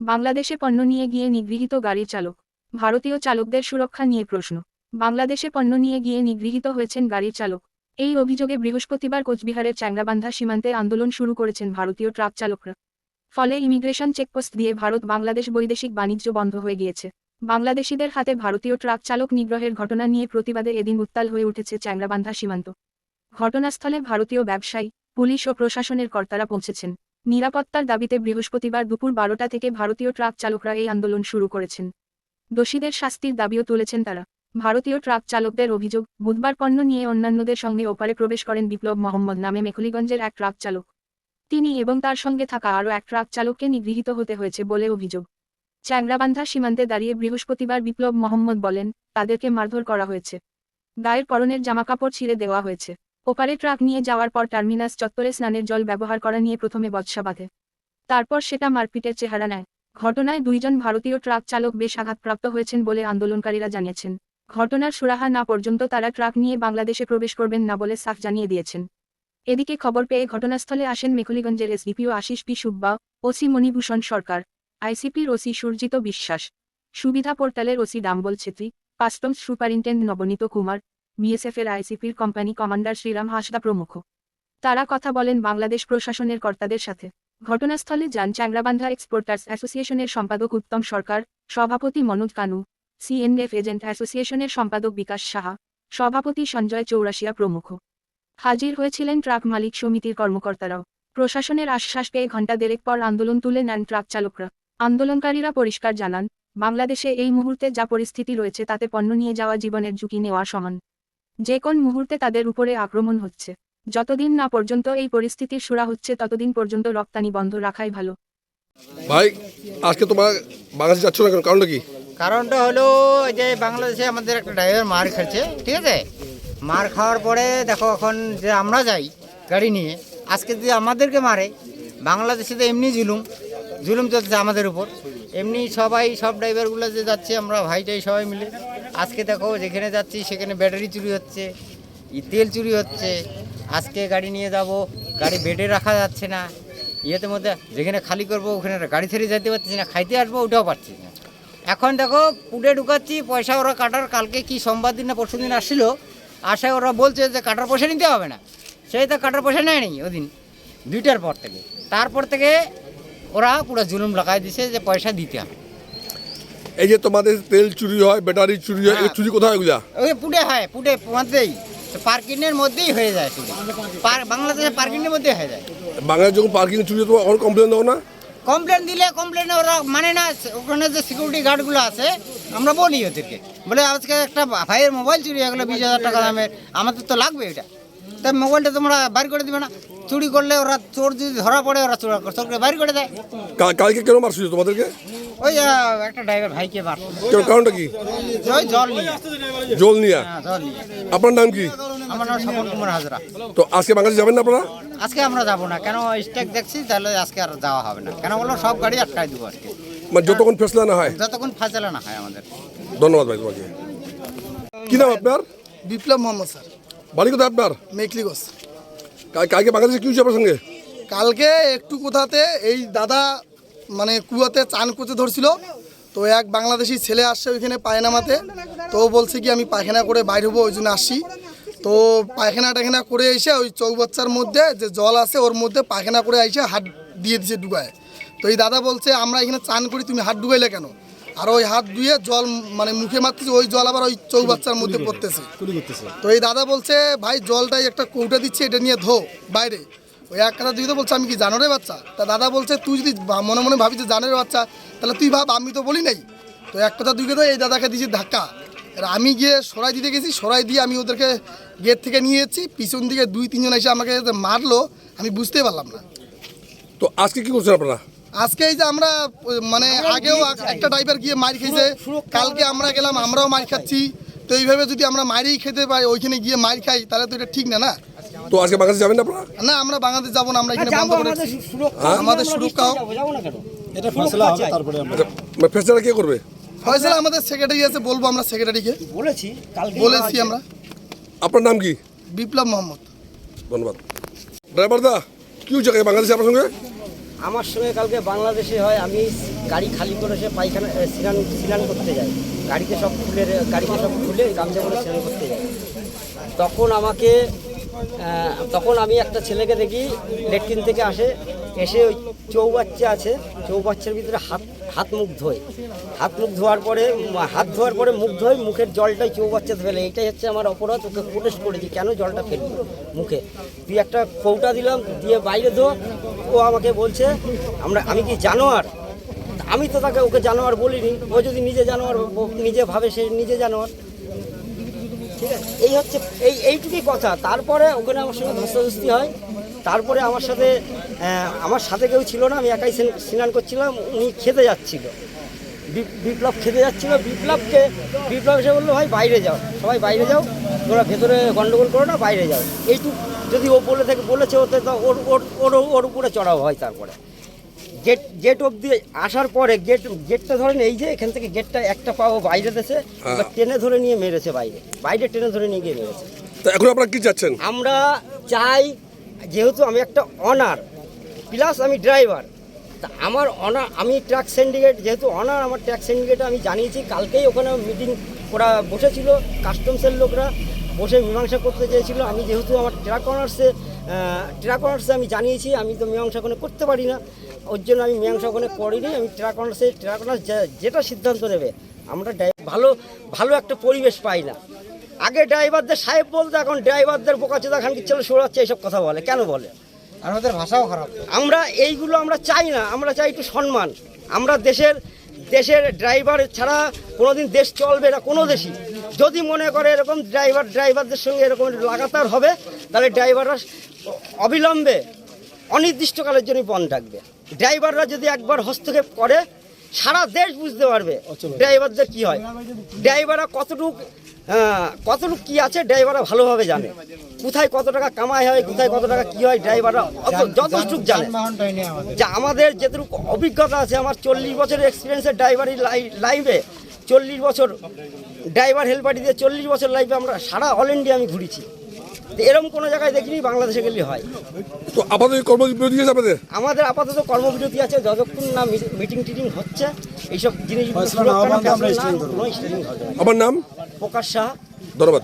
বাংলাদেশে পণ্য নিয়ে গিয়ে নিগৃহীত গাড়ির চালক। ভারতীয় চালকদের সুরক্ষা নিয়ে প্রশ্ন। বাংলাদেশে পণ্য নিয়ে গিয়ে নিগৃহীত হয়েছেন গাড়ির চালক। এই অভিযোগে বৃহস্পতিবার কোচবিহারের চ্যাংরাবান্ধা সীমান্তে আন্দোলন শুরু করেছেন ভারতীয় ট্রাক চালকরা। ফলে ইমিগ্রেশন চেকপোস্ট দিয়ে ভারত বাংলাদেশ বৈদেশিক বাণিজ্য বন্ধ হয়ে গিয়েছে। বাংলাদেশিদের হাতে ভারতীয় ট্রাক চালক নিগ্রহের ঘটনা নিয়ে প্রতিবাদে এদিন উত্তাল হয়ে উঠেছে চ্যাংরাবান্ধা সীমান্ত। ঘটনাস্থলে ভারতীয় ব্যবসায়ী, পুলিশ ও প্রশাসনের কর্তারা পৌঁছেছেন। নিরাপত্তার দাবিতে বৃহস্পতিবার দুপুর বারোটা থেকে ভারতীয় ট্রাক চালকরা এই আন্দোলন শুরু করেছেন। দোষীদের শাস্তির দাবিও তুলেছেন তারা। ভারতীয় ট্রাক চালকদের অভিযোগ, বুধবার পণ্য নিয়ে অন্যান্যদের সঙ্গে ওপারে প্রবেশ করেন বিপ্লব মোহাম্মদ নামে মেখলিগঞ্জের এক ট্রাক চালক। তিনি এবং তার সঙ্গে থাকা আরও এক ট্রাক চালককে নিগৃহীত হতে হয়েছে বলে অভিযোগ। চ্যাংরাবান্ধা সীমান্তে দাঁড়িয়ে বৃহস্পতিবার বিপ্লব মোহাম্মদ বলেন, তাদেরকে মারধর করা হয়েছে। গায়ের পরনের জামাকাপড় ছিঁড়ে দেওয়া হয়েছে। ওপারে ট্রাক নিয়ে যাওয়ার পর টার্মিনাস চত্বরে স্নানের জল ব্যবহার করা নিয়ে প্রথমে বৎসা বাঁধে। তারপর সেটা মারপিটের চেহারা নেয়। ঘটনায় দুইজন ভারতীয় ট্রাক চালক বেশ আঘাতপ্রাপ্ত হয়েছেন বলে আন্দোলনকারীরা জানিয়েছেন। ঘটনার সুরাহা না পর্যন্ত তারা ট্রাক নিয়ে বাংলাদেশে প্রবেশ করবেন না বলে সাফ জানিয়ে দিয়েছেন। এদিকে খবর পেয়ে ঘটনাস্থলে আসেন মেখলিগঞ্জের SDPO Ashis P Subba, OC Manibhushan Sarkar, আইসিপির OC Surajit Biswas, Suvidha পোর্টালের OC Dambal Chhetri, customs superintendent Navneet Kumar বিএসএফের আইসিপির কোম্পানি কমান্ডার শ্রীরাম হাসদা প্রমুখ। তারা কথা বলেন বাংলাদেশ প্রশাসনের কর্তাদের সাথে। ঘটনাস্থলে যান চ্যাংরাবান্ধা এক্সপোর্টার্স অ্যাসোসিয়েশনের সম্পাদক উত্তম সরকার, সভাপতি মনোজ কানু সিএনএফ এজেন্ট অ্যাসোসিয়েশনের সম্পাদক বিকাশ সাহা, সভাপতি সঞ্জয় চৌরাশিয়া প্রমুখ। হাজির হয়েছিলেন ট্রাক মালিক সমিতির কর্মকর্তারাও। প্রশাসনের আশ্বাস পেয়ে ঘণ্টা দেড়েক পর আন্দোলন তুলে নেন ট্রাক চালকরা। আন্দোলনকারীরা পরিষ্কার জানান, বাংলাদেশে এই মুহূর্তে যা পরিস্থিতি রয়েছে তাতে পণ্য নিয়ে যাওয়া জীবনের ঝুঁকি নেওয়া সমান। যে কোন মুহূর্তে তাদের উপরে আক্রমণ হচ্ছে। যতদিন না পর্যন্ত এই পরিস্থিতির সুরা হচ্ছে ততদিন পর্যন্ত রপ্তানি বন্ধ রাখাই ভালো। ভাই আজকে তোমার বাংলাদেশ যাচ্ছ না কেন? কারণটা কি? কারণটা হলো যে বাংলাদেশে আমাদের একটা ড্রাইভার মার খেয়েছে ঠিক আছে? মার খাওয়ার পরে দেখো এখন যে আমরা যাই গাড়ি নিয়ে আজকে যদি আমাদেরকে মারে বাংলাদেশে তো এমনি জুলুম জুলুম চলছে আমাদের উপর। এমনি সবাই সব ড্রাইভারগুলো যে যাচ্ছে আমরা ভাইটাই সবাই মিলে আজকে দেখো যেখানে যাচ্ছি, সেখানে ব্যাটারি চুরি হচ্ছে তেল চুরি হচ্ছে। আজকে গাড়ি নিয়ে যাব, গাড়ি বেডে রাখা যাচ্ছে না। ইয়েতে মধ্যে যেখানে খালি করব, ওখানে গাড়ি ছেড়ে যেতে পারছি না, খাইতে আসব, ওটাও পারছি না। এখন দেখো, পুডে ঢুকাচ্ছি, পয়সা ওরা কাটার, কালকে কি সোমবার দিন না পরশু দিন আসছিল আসায় ওরা বলছে যে কাটার পয়সা নিতে হবে না। সেই তো কাটার পয়সা নেয়নি ওদিন, দুইটার পর থেকে। তারপর থেকে ওরা পুরো জুলুম লাগাই দিছে যে পয়সা দিতে হবে। এই যে তোমাদের তেল চুরি হয় ব্যাটারি চুরি হয় এই হ্যাঁ। চুরি কোথায় এগুলা? ওই পুডে হয় পুডে মধ্যেই পার্কিংয়ের মধ্যেই হয়ে যায় পার- বাংলাদেশে পার্কিংয়ের মধ্যেই হয়ে যায়। বাংলাদেশ যখন পার্কিং চুরি হয় তোমার অনেক কমপ্লেন দাও না? কমপ্লেন দিলে কমপ্লেনে ওরা মানে না ওখানে যে সিকিউরিটি গার্ডগুলো আছে আমরা বলি ওদেরকে। বলে আজকে একটা ভাইয়ের মোবাইল চুরি হয়ে গেলো বিশ হাজার টাকা দামের। আমাদের তো লাগবে এটা। তাই মোবাইলটা তোমরা বাইর করে দিবে না। চুরি করলে ওরা চোর যদি ধরা পড়ে ওরা চোর চোরকে বাইর করে দেয়। কালকে কেন মারছিল তোমাদেরকে? ওই একটা ড্রাইভার ভাইকে বার কেন কারণটা কি? ওই জল নিয়ে। জল নিয়া? হ্যাঁ জল নিয়ে। আপনার নাম কি? আমার নাম স্বপন কুমার হাজরা। তো আজকে বাংলাদেশ যাবেন না আপনারা? আজকে আমরা যাব না। কেন স্টেক দেখছি তাহলে আজকে আর যাওয়া হবে না। কেন বলল সব গাড়ি আটকাই দেবো আজকে। মানে যতক্ষণ ফেসলা না হয়? যতক্ষণ ফাঁসলা না হয় আমাদের। ধন্যবাদ ভাই তোমাকে। কি নাম আপনার? বিপ্লব মোহাম্মদ স্যার। বাড়ি কোথায় আপনার? মেকলিগঞ্জ কালকে বাংলাদেশে কি হয়েছে আপনার সঙ্গে? কালকে একটু কোথাতে এই দাদা মানে কুয়াতে চান করতে ধরছিল তো এক বাংলাদেশি ছেলে আসছে ওইখানে পায়নামাতে তো বলছে কি আমি পায়খানা করে বাইর হব ওই জন্য আসি তো পায়খানা টায়খানা করে এসে ওই চৌবাচ্চার মধ্যে যে জল আছে ওর মধ্যে পায়খানা করে এসে হাত দিয়ে দিছে ডুবায়। তো এই দাদা বলছে আমরা এখানে চান করি তুমি হাত ডুবাইলে কেন? আর ওই হাত ধুয়ে জল মানে মুখে মারতেছে ওই জল আবার ওই চৌবাচ্চার মধ্যে পড়তেছে। তো এই দাদা বলছে ভাই জলটাই একটা কৌটা দিচ্ছে এটা নিয়ে ধো বাইরে। ওই এক কথা দুই তো বলছে আমি কি জানোরে বাচ্চা? তা দাদা বলছে তুই যদি মনে মনে ভাবি যে জানোরে বাচ্চা তাহলে তুই ভাব আমি তো বলি নাই। তো এক কথা দুই কথা এই দাদাকে দিয়েছি ধাক্কা। আর আমি গিয়ে সরাই দিতে গেছি সরাই দিয়ে আমি ওদেরকে গেট থেকে নিয়ে এসেছি পিছন দিকে দুই তিনজন এসে আমাকে মারলো আমি বুঝতেই পারলাম না। তো আজকে কি করছেন আপনারা? আজকে এই যে আমরা মানে আগেও একটা ড্রাইভার গিয়ে মার খেয়েছে। কালকে আমরা গেলাম আমরাও মার খাচ্ছি। তো এইভাবে যদি আমরা মারই খেতে পাই ওইখানে গিয়ে মার খাই তাহলে তো এটা ঠিক না না? তো আজকে বাংলাদেশ যাবেন না আপনারা? না আমরা বাংলাদেশ যাব না আমরা এখানে বন্ধ করে আমাদের সুরক্ষা হোক আচ্ছা ফেসলা কে করবে? ফয়সালা আমাদের সেক্রেটারি আছে বলব আমরা সেক্রেটারিকে বলেছি কালকে বলেছি আমরা। আপনার নাম কি? বিপ্লব মোহাম্মদ। ধন্যবাদ। ড্রাইভার দা কি হয়েছে কালকে বাংলাদেশে আপনার সঙ্গে? আমার সঙ্গে কালকে বাংলাদেশে হয়, আমি গাড়ি খালি করে সে পায়খানা স্নান স্নান করতে যাই। গাড়িতে সব খুলে গাড়িতে সব খুলে গামছা করে স্নান করতে যাই। তখন আমাকে তখন আমি একটা ছেলেকে দেখি, লেট্রিন থেকে আসে, এসে ওই চৌবাচ্চা আছে, চৌবাচ্চার ভিতরে হাত হাত মুখ ধোয়। হাত মুখ ধোয়ার পরে হাত ধোয়ার পরে মুখ ধোয়, মুখের জলটাই চৌবাচ্চাতে ফেলে। এটাই হচ্ছে আমার অপরাধ, ওকে প্রোটেস্ট করেছি, কেন জলটা ফেলবি মুখে? তুই একটা কৌটা দিলাম, দিয়ে বাইরে ধো ও আমাকে বলছে, আমরা, আমি কি জানোয়ার? আমি তো তাকে, ওকে জানোয়ার বলিনি। ও যদি নিজে জানোয়ার নিজে ভাবে সে নিজে জানোয়ার। ঠিক আছে? এই হচ্ছে, এই, এইটুকুই কথা। তারপরে ওখানে আমার সঙ্গে ধস্তাধস্তি হয়। তারপরে আমার সাথে আমার সাথে কেউ ছিল না, আমি একাই স্নান- করছিলাম, উনি খেতে যাচ্ছিল। বিপ্লব খেতে যাচ্ছিল। বিপ্লবকে, বিপ্লব এসে বলল, ভাই, বাইরে যাও। সবাই বাইরে যাও। তোমরা ভেতরে গণ্ডগোল করো না, বাইরে যাও। এইটুক যদি ও বলে থাকে বলেছে ওতে তো ওর ওর ওর ওর উপরে চড়াও হয় তারপরে। গেট গেট অবধি আসার পরে গেট গেটটা ধরেন এই যে এখান থেকে গেটটা একটা পাও বাইরে দেশে এবার টেনে ধরে নিয়ে মেরেছে বাইরে। বাইরে টেনে ধরে নিয়ে গিয়ে মেরেছে। তা এখন আপনারা কি চাচ্ছেন? আমরা চাই যেহেতু আমি একটা অনার প্লাস আমি ড্রাইভার তা আমার অনার আমি ট্রাক সিন্ডিকেট যেহেতু অনার আমার ট্রাক সিন্ডিকেটে আমি জানিয়েছি কালকেই ওখানে মিটিং ওরা বসেছিল কাস্টমসের লোকরা। বসে মীমাংসা করতে চেয়েছিল। আমি যেহেতু আমার ট্রাক অনার্সে ট্রাক অনার্সে আমি জানিয়েছি আমি তো মীমাংসা ওখানে করতে পারি না। ওর জন্য আমি মীমাংসা ওখানে করিনি। আমি ট্রাক অনার্সে ট্রাক অনার্স যেটা সিদ্ধান্ত নেবে আমরা ভালো ভালো একটা পরিবেশ পাই না। আগে ড্রাইভারদের সাহেব বলতো এখন ড্রাইভারদের বোকা বোকাচোদা খানকি ছেলে সরাচ্ছে এইসব কথা বলে। কেন বলে? আর ওদের ভাষাও খারাপ। আমরা এইগুলো আমরা চাই না আমরা চাই একটু সম্মান। আমরা দেশের দেশের ড্রাইভার ছাড়া কোনোদিন দেশ চলবে না কোনো দেশই। যদি মনে করে এরকম ড্রাইভার ড্রাইভারদের সঙ্গে এরকম লাগাতার হবে তাহলে ড্রাইভাররা অবিলম্বে অনির্দিষ্টকালের জন্য বন্ধ থাকবে। ড্রাইভাররা যদি একবার হস্তক্ষেপ করে সারা দেশ বুঝতে পারবে ড্রাইভারদের কি হয়। ড্রাইভাররা কতটুক কতটুক কি আছে ড্রাইভাররা ভালোভাবে জানে। কোথায় কত টাকা কামাই হয় কোথায় কত টাকা কি হয় ড্রাইভাররা অত- যথেষ্টুক জানে। যে আমাদের যেটুকু অভিজ্ঞতা আছে আমার চল্লিশ বছরের এক্সপিরিয়েন্সের ড্রাইভারি লাইফে চল্লিশ বছর ড্রাইভার হেল্পারি দিয়ে চল্লিশ বছর লাইফে আমরা সারা অল ইন্ডিয়া আমি ঘুরেছি। তো এরকম কোনো জায়গায় দেখিনি বাংলাদেশে গেলে হয়। তো আপাতত কর্মবিরতি আছে আপনাদের? আমাদের আপাতত কর্মবিরতি আছে যতক্ষণ না মিটিং টিটিং হচ্ছে এইসব না। আমার নাম? প্রকাশ সাহা। ধন্যবাদ।